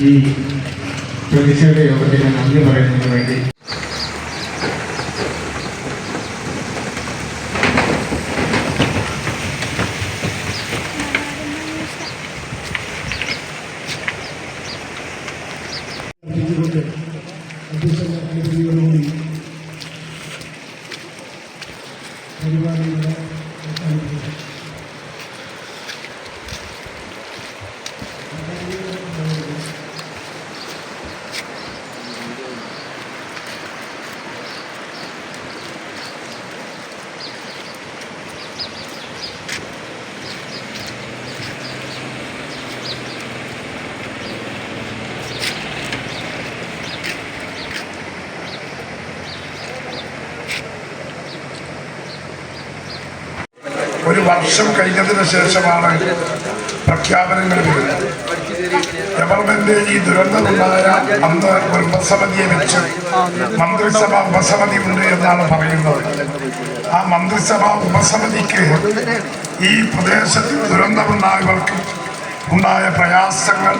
ഈ പ്രതിഷേധ യോഗത്തിന് നന്ദി പറയുന്നതിന് വേണ്ടി. ഒരു വർഷം കഴിഞ്ഞതിന് ശേഷമാണ് പ്രഖ്യാപനങ്ങൾ വരുന്നത്. ഗവൺമെന്റ് ഈ ദുരന്തമുണ്ടായ അന്ന് ഒരു ഉപസമിതിയെ വെച്ച് മന്ത്രിസഭ ഉപസമിതി ഉണ്ട് എന്നാണ് പറയുന്നത്. ആ മന്ത്രിസഭാ ഉപസമിതിക്ക് ഈ പ്രദേശത്ത് ദുരന്തമുണ്ടായവർക്ക് ഉണ്ടായ പ്രയാസങ്ങൾ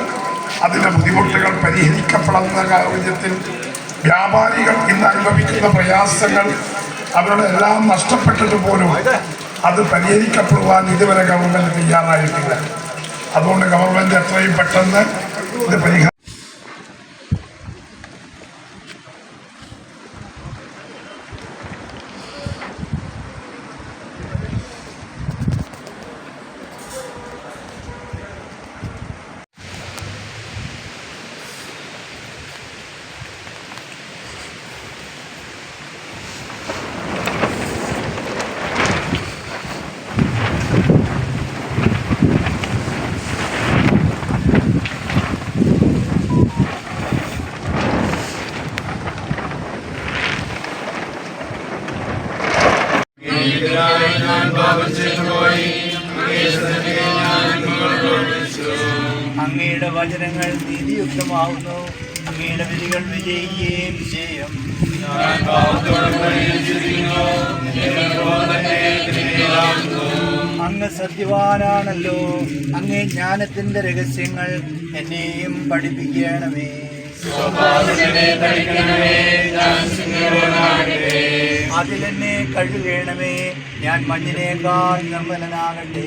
അതിന്റെ ബുദ്ധിമുട്ടുകൾ പരിഹരിക്കപ്പെടുന്ന കാര്യത്തിൽ വ്യാപാരികൾ ഇന്ന് അനുഭവിക്കുന്ന പ്രയാസങ്ങൾ അവരുടെ എല്ലാം നഷ്ടപ്പെട്ടിട്ട് പോലും അത് പരിഹരിക്കപ്പെടുവാൻ ഇതുവരെ ഗവൺമെന്റ് തയ്യാറായിട്ടില്ല. അതുകൊണ്ട് ഗവൺമെന്റ് എത്രയും പെട്ടെന്ന് ഇത് പരിഹാരം അങ്ങയുടെ വചനങ്ങൾ നീതിയുക്തമാവുന്നു. അങ്ങയുടെ വിധികൾ വിജയിക്കുകയും ചെയ്യും അങ്ങ് സത്യവാനാണല്ലോ. അങ്ങേ ജ്ഞാനത്തിന്റെ രഹസ്യങ്ങൾ എന്നെയും പഠിപ്പിക്കണമേ. അതിലെന്നെ കഴുകണമേ ഞാൻ മണ്ണിനേക്കാൾ നിർമ്മലനാകട്ടെ.